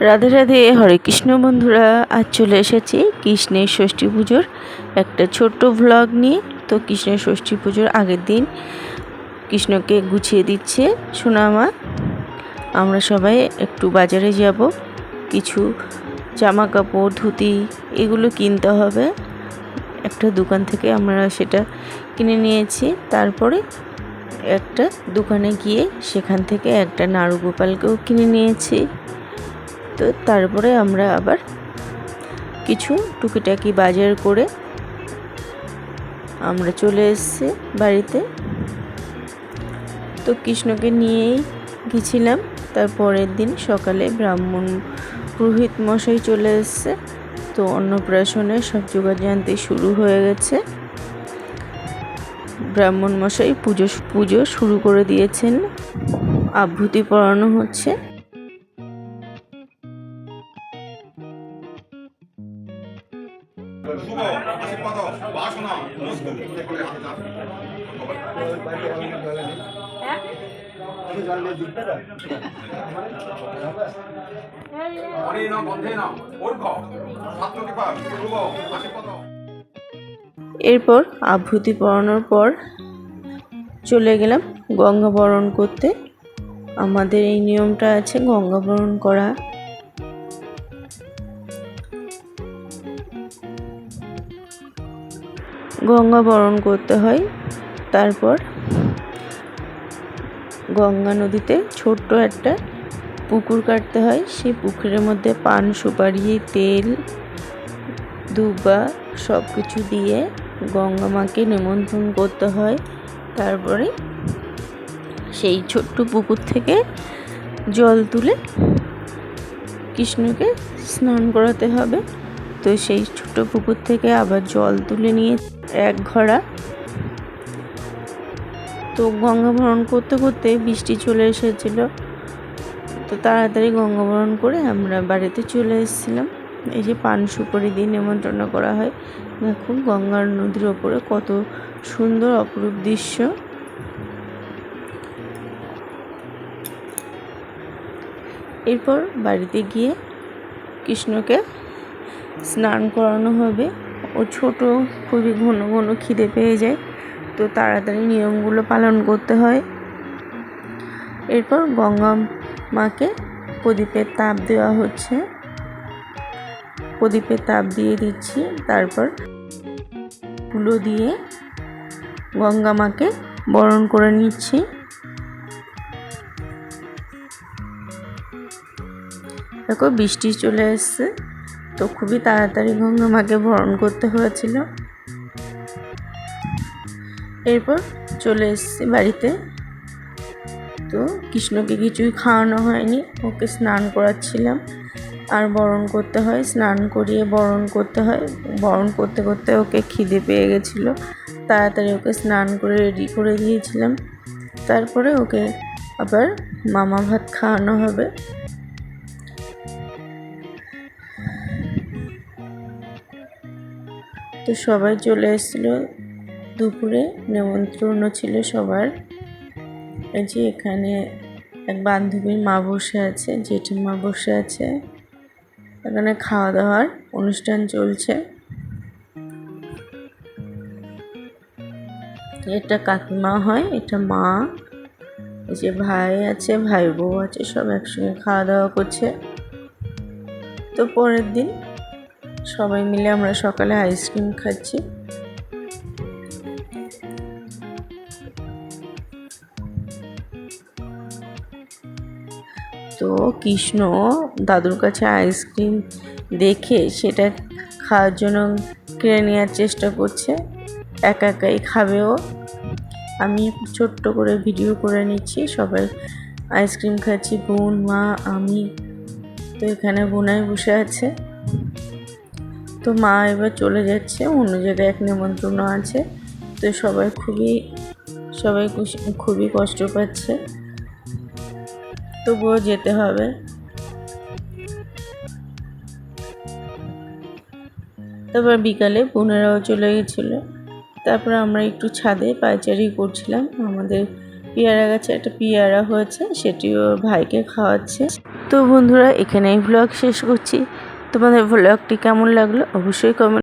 রাধে রাধে, হরে কৃষ্ণ বন্ধুরা, আজ চলে এসেছি কৃষ্ণের ষষ্ঠী পুজোর একটা ছোট্ট ভ্লগ নিয়ে। তো কৃষ্ণের ষষ্ঠী পুজোর আগের দিন কৃষ্ণকে গুছিয়ে দিচ্ছে সোনামা। আমরা সবাই একটু বাজারে যাব, কিছু জামা কাপড় ধুতি এগুলো কিনতে হবে। একটা দোকান থেকে আমরা সেটা কিনে নিয়েছি। তারপরে একটা দোকানে গিয়ে সেখান থেকে একটা নাড়ু গোপালকেও কিনে নিয়েছি। তো তারপরে আমরা আবার কিছু টুকিটাকি বাজার করে আমরা চলে এসেছি বাড়িতে। তো কৃষ্ণকে নিয়েই গেছিলাম। তার পরের দিন সকালে ব্রাহ্মণ পুরোহিত মশাই চলে এসছে। তো অন্নপ্রাশনের সব জোগাড় জানতে শুরু হয়ে গেছে। ব্রাহ্মণ মশাই পুজো পুজো শুরু করে দিয়েছেন। আভূতি পড়ানো হচ্ছে। বাসনা মস্তু সকলে হাতে দাও। অনেন বন্ধেন শুভ আশীর্বাদ এরপর আভূতি পড়ানোর পর চলে গেলাম গঙ্গা বরণ করতে। আমাদের এই নিয়মটা আছে গঙ্গা বরণ করা। গঙ্গা বরণ করতে হয়, তারপর গঙ্গা নদীতে ছোট্ট একটা পুকুর কাটতে হয়। সেই পুকুরের মধ্যে পান সুপারি, তেল দুবা সব কিছু দিয়ে গঙ্গা মাকে নিমন্ত্রণ করতে হয়। তারপরে সেই ছোট্ট পুকুর থেকে জল তুলে কৃষ্ণকে স্নান করাতে হবে। তো সেই ছোট পুকুর থেকে আবার জল তুলে নিয়ে এক ঘড়া। তো গঙ্গা ভরণ করতে করতে বৃষ্টি চলে এসেছিল। তো তাড়াতাড়ি গঙ্গা ভরণ করে আমরা বাড়িতে চলে এসেছিলাম। এই যে পান সুপারি দিয়ে নেমন্ত্রণ করা হয়। দেখুন গঙ্গার নদীর ওপরে কত সুন্দর অপরূপ দৃশ্য। এরপর বাড়িতে গিয়ে কৃষ্ণকে স্নান করানো হবে। ও ছোট, খুবই ঘন ঘন খিদে পেয়ে যায়। তো তাড়াতাড়ি নিয়মগুলো পালন করতে হয়। এরপর গঙ্গা মাকে প্রদীপের তাপ দেওয়া হচ্ছে। প্রদীপের তাপ দিয়ে দিচ্ছি। তারপর ফুলো দিয়ে গঙ্গা মাকে বরণ করে নিচ্ছি। দেখো, বৃষ্টি চলে এসছে, তো খুবই তাড়াতাড়ি গঙ্গা মাকে বরণ করতে হয়েছিল। এরপর চলে এসেছি বাড়িতে। তো কৃষ্ণকে কিছুই খাওয়ানো হয়নি, ওকে স্নান করাচ্ছিলাম। আর বরণ করতে হয়, স্নান করিয়ে বরণ করতে হয়। বরণ করতে করতে ওকে খিদে পেয়ে গেছিল। তাড়াতাড়ি ওকে স্নান করে রেডি করে দিয়েছিলাম। তারপরে ওকে আবার মামা ভাত খাওয়ানো হবে। তো সবাই চলে এসেছিল। দুপুরে নেমন্ত্রণ ছিল সবার। এই যে এখানে এক বান্ধবীর মা বসে আছে, জেঠিমা বসে আছে। এখানে খাওয়া দাওয়ার অনুষ্ঠান চলছে। এটা কাকিমা হয়, এটা মা। এই যে ভাই আছে, ভাই বউ আছে, সব একসঙ্গে খাওয়া দাওয়া করছে। তো পরের দিন সবাই মিলে আমরা সকালে আইসক্রিম খাচ্ছি। তো কৃষ্ণ দাদুর কাছে আইসক্রিম দেখে সেটা খাওয়ার জন্য কিনে নেওয়ার চেষ্টা করছে। একা একাই খাবেও। আমি ছোট্ট করে ভিডিও করে নিচ্ছি। সবাই আইসক্রিম খাচ্ছি। বোন, মা, আমি। তো এখানে বোনাই বসে আছে। তো মা এবার চলে যাচ্ছে। অন্য জায়গায় এক নেমন্ত্রণ আছে। তো সবাই খুবই সবাই খুবই কষ্ট পাচ্ছে। তবুও যেতে হবে। তারপর বিকালে বোনেরাও চলে গেছিল। তারপর আমরা একটু ছাদে পায়চারি করছিলাম। আমাদের পেয়ারা গাছে একটা পেয়ারা হয়েছে সেটি ওর ভাইকে খাওয়াচ্ছে। তো বন্ধুরা, এখানেই ব্লগ শেষ করছি। তোমাদের ব্লগটি কেমন লাগল অবশ্যই কমেন্ট